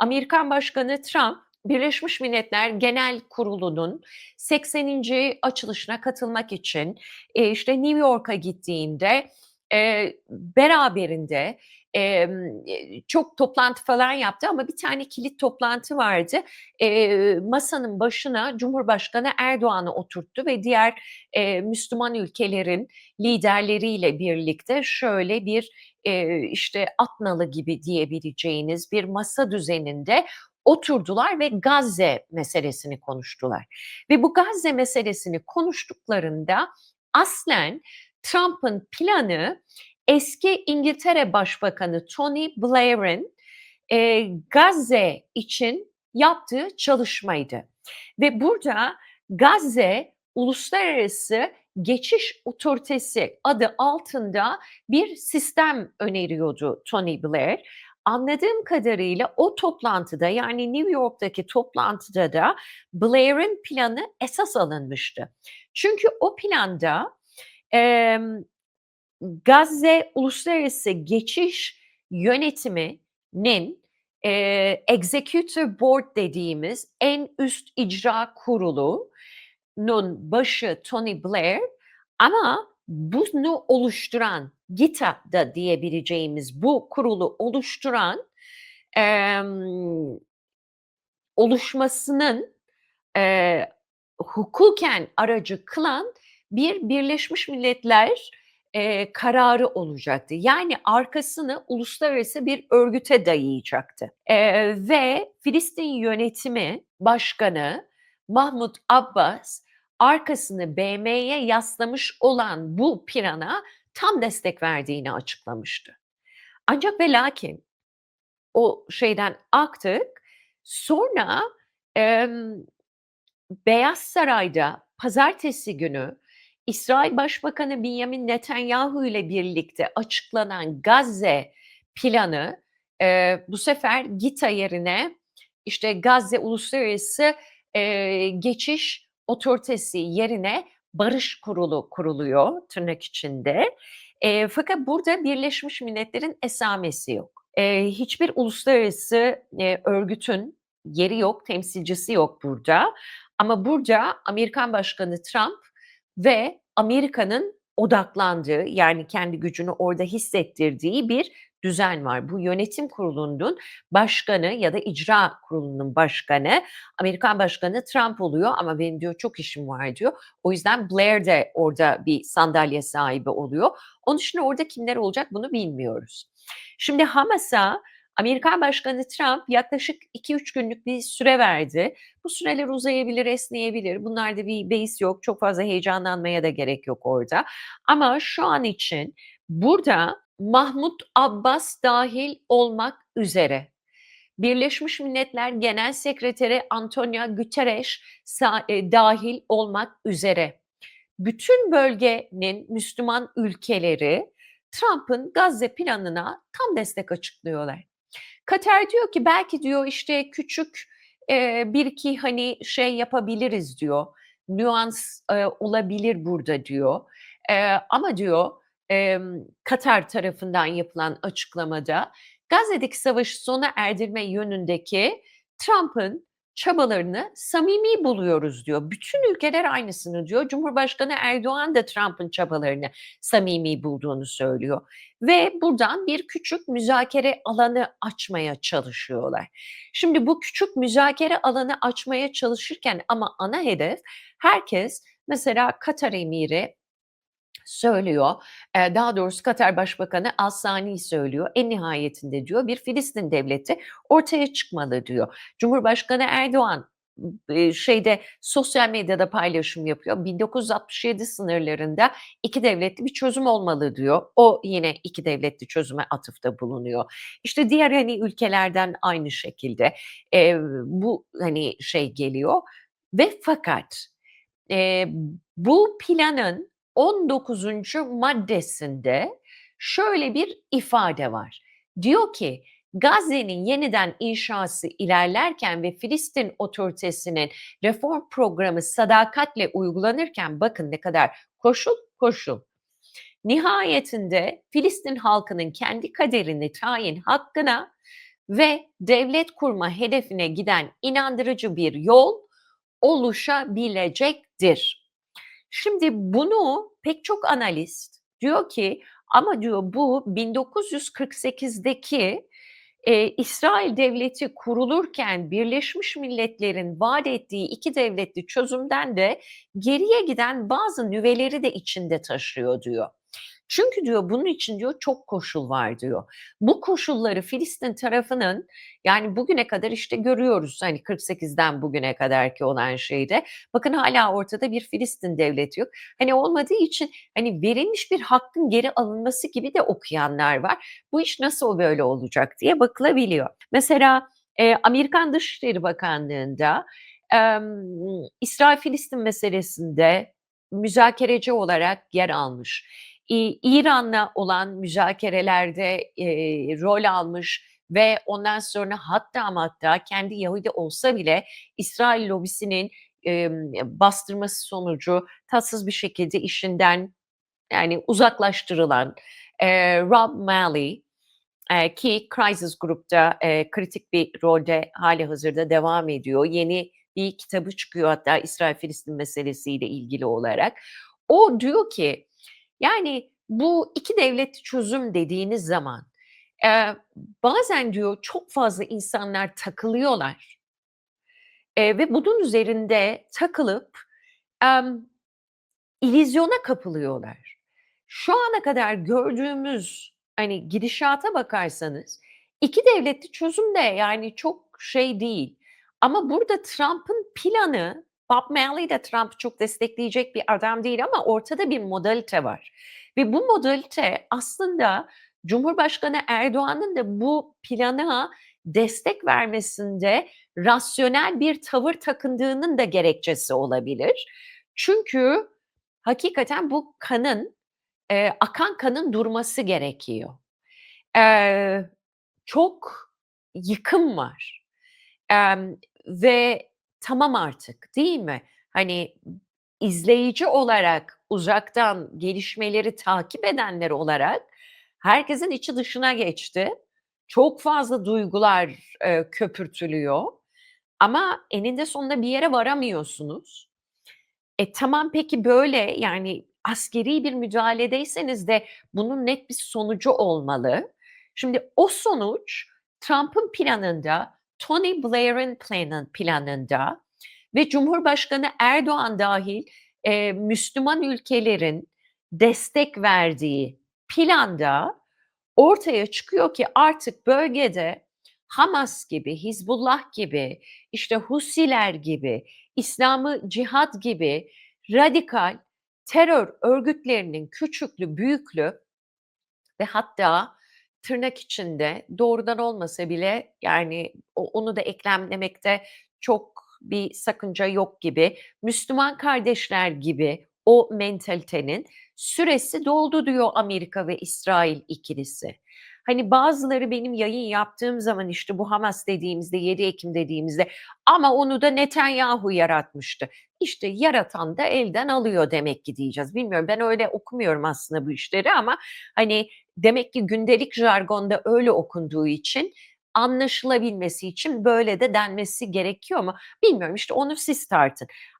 Amerikan Başkanı Trump, Birleşmiş Milletler Genel Kurulu'nun 80. açılışına katılmak için, eee, işte, New York'a gittiğinde, eee, beraberinde, eee, çok toplantı falan yaptı ama bir tane kilit toplantı vardı. Eee, masanın başına Cumhurbaşkanı Erdoğan'ı oturttu ve diğer, eee, Müslüman ülkelerin liderleriyle birlikte şöyle bir, eee, işte, at nalı gibi diyebileceğiniz bir masa düzeninde oturdular ve Gazze meselesini konuştular. Ve bu Gazze meselesini konuştuklarında aslen Trump'ın planı eski İngiltere Başbakanı Tony Blair'in, eee, Gazze için yaptığı çalışmaydı ve burada Gazze Uluslararası Geçiş Otoritesi adı altında bir sistem öneriyordu Tony Blair. Anladığım kadarıyla o toplantıda, yani New York'taki toplantıda da Blair'in planı esas alınmıştı. Çünkü o planda, emm, Gazze Uluslararası Geçiş Yönetimi'nin, eee, Executive Board dediğimiz en üst icra kurulunun başı Tony Blair ama bunu oluşturan, GITA da diyebileceğimiz bu kurulu oluşturan, emm, oluşmasının, eee, hukuken aracı kılan bir Birleşmiş Milletler, eee, kararı olacaktı. Yani arkasını uluslararası bir örgüte dayayacaktı, eee, ve Filistin Yönetimi Başkanı Mahmut Abbas arkasını BM'ye yaslamış olan bu plana tam destek verdiğini açıklamıştı. Ancak ve lakin o şeyden aktık. Sonra, emm, Beyaz Saray'da pazartesi günü İsrail Başbakanı Benjamin Netanyahu ile birlikte açıklanan Gazze planı, eee, bu sefer GİTA yerine, işte, Gazze Uluslararası, eee, Geçiş Otoritesi yerine barış kurulu kuruluyor tırnak içinde. Eee, fakat burada Birleşmiş Milletler'in esamesi yok. Eee, hiçbir uluslararası, eee, örgütün yeri yok, temsilcisi yok burada. Ama burada Amerikan Başkanı Trump ve Amerika'nın odaklandığı, yani kendi gücünü orada hissettirdiği bir düzen var. Bu yönetim kurulunun başkanı ya da icra kurulunun başkanı Amerikan Başkanı Trump oluyor ama benim diyor çok işim var diyor. O yüzden Blair de orada bir sandalye sahibi oluyor. Onun dışında orada kimler olacak bunu bilmiyoruz. Şimdi Hamas'a Amerikan Başkanı Trump yaklaşık 2-3 günlük bir süre verdi. Bu süreler uzayabilir, esneyebilir. Bunlarda bir beis yok. Çok fazla heyecanlanmaya da gerek yok orada. Ama şu an için burada Mahmut Abbas dahil olmak üzere Birleşmiş Milletler Genel Sekreteri Antonio Guterres sa eee, dâhil olmak üzere bütün bölgenin Müslüman ülkeleri Trump'ın Gazze planına tam destek açıklıyorlar. Katar diyor ki belki diyor işte küçük, eee, 1-2 hani şey yapabiliriz diyor, nüans, eee, olabilir burada diyor. Eee, ama diyor, emm, Katar tarafından yapılan açıklamada Gazze'deki savaşı sona erdirme yönündeki Trump'ın çabalarını samimi buluyoruz diyor. Bütün ülkeler aynısını diyor. Cumhurbaşkanı Erdoğan da Trump'ın çabalarını samimi bulduğunu söylüyor ve buradan bir küçük müzakere alanı açmaya çalışıyorlar. Şimdi bu küçük müzakere alanı açmaya çalışırken ama ana hedef herkes mesela Katar Emiri söylüyor. Daha doğrusu Katar Başbakanı Al-Sani söylüyor. En nihayetinde diyor bir Filistin devleti ortaya çıkmalı diyor. Cumhurbaşkanı Erdoğan, şeyde sosyal medyada paylaşım yapıyor. 1967 sınırlarında 2 devletli bir çözüm olmalı diyor. O yine 2 devletli çözüme atıfta bulunuyor. İşte diğer hani ülkelerden aynı şekilde, eee, bu hani şey geliyor ve fakat, eee, bu planın 19. maddesinde şöyle bir ifade var. Diyor ki Gazze'nin yeniden inşası ilerlerken ve Filistin Otoritesi'nin reform programı sadakatle uygulanırken bakın ne kadar koşul koşul. Nihayetinde Filistin halkının kendi kaderini tayin hakkına ve devlet kurma hedefine giden inandırıcı bir yol oluşabilecektir. Şimdi bunu pek çok analist diyor ki ama diyor bu 1948'deki Eee, İsrail devleti kurulurken Birleşmiş Milletler'in vaat ettiği 2 devletli çözümden de geriye giden bazı nüveleri de içinde taşıyor diyor. Çünkü diyor bunun için diyor çok koşul var diyor. Bu koşulları Filistin tarafının yani bugüne kadar işte görüyoruz hani 48'den bugüne kadarki olan şeyde. Bakın hala ortada bir Filistin devleti yok. Hani olmadığı için hani verilmiş bir hakkın geri alınması gibi de okuyanlar var. Bu iş nasıl böyle olacak diye bakılabiliyor. Mesela e, Amerikan Dışişleri Bakanlığı'nda emm, İsrail-Filistin meselesinde müzakereci olarak yer almış. İran'la olan müzakerelerde, eee, rol almış ve ondan sonra hatta hatta kendi Yahudi olsa bile İsrail lobisinin, emm, bastırması sonucu tatsız bir şekilde işinden, yani, uzaklaştırılan, eee, Rob Malley, eee, ki Crisis Group'ta, eee, kritik bir rolde hâlihazırda devam ediyor. Yeni bir kitabı çıkıyor hatta İsrail-Filistin meselesiyle ilgili olarak. O diyor ki, yani, bu 2 devletli çözüm dediğiniz zaman, eee, bazen diyor çok fazla insanlar takılıyorlar. Eee, ve bunun üzerinde takılıp, emm, illüzyona kapılıyorlar. Şu ana kadar gördüğümüz, hani, gidişata bakarsanız 2 devletli çözüm de, yani, çok şey değil ama burada Trump'ın planı, Bob Malley de Trump'ı çok destekleyecek bir adam değil ama ortada bir modalite var ve bu modalite aslında Cumhurbaşkanı Erdoğan'ın da bu plana destek vermesinde rasyonel bir tavır takındığının da gerekçesi olabilir. Çünkü hakikaten bu kanın, eee, akan kanın durması gerekiyor. Eee, çok yıkım var, emm, ve tamam artık, değil mi? Hani, izleyici olarak, uzaktan gelişmeleri takip edenler olarak herkesin içi dışına geçti. Çok fazla duygular, eee, köpürtülüyor ama eninde sonunda bir yere varamıyorsunuz. E, tamam peki böyle, yani, askeri bir müdahaledeyseniz de bunun net bir sonucu olmalı. Şimdi o sonuç Trump'ın planında, Tony Blair'in planın planında ve Cumhurbaşkanı Erdoğan dâhil, eee, Müslüman ülkelerin destek verdiği planda ortaya çıkıyor ki artık bölgede Hamas gibi, Hizbullah gibi, işte Husiler gibi, İslamı Cihad gibi radikal terör örgütlerinin küçüklü büyüklü ve hatta tırnak içinde doğrudan olmasa bile yani onu da eklemlemekte çok bir sakınca yok gibi, Müslüman kardeşler gibi o mentalitenin süresi doldu diyor Amerika ve İsrail ikilisi. Hani bazıları benim yayın yaptığım zaman işte bu Hamas dediğimizde, 7 Ekim dediğimizde ama onu da Netanyahu yaratmıştı. İşte yaratan da elden alıyor demek ki diyeceğiz. Bilmiyorum ben öyle okumuyorum aslında bu işleri ama hani demek ki gündelik jargonda öyle okunduğu için anlaşılabilmesi için böyle de denmesi gerekiyor mu? Bilmiyorum işte onu siz tartın.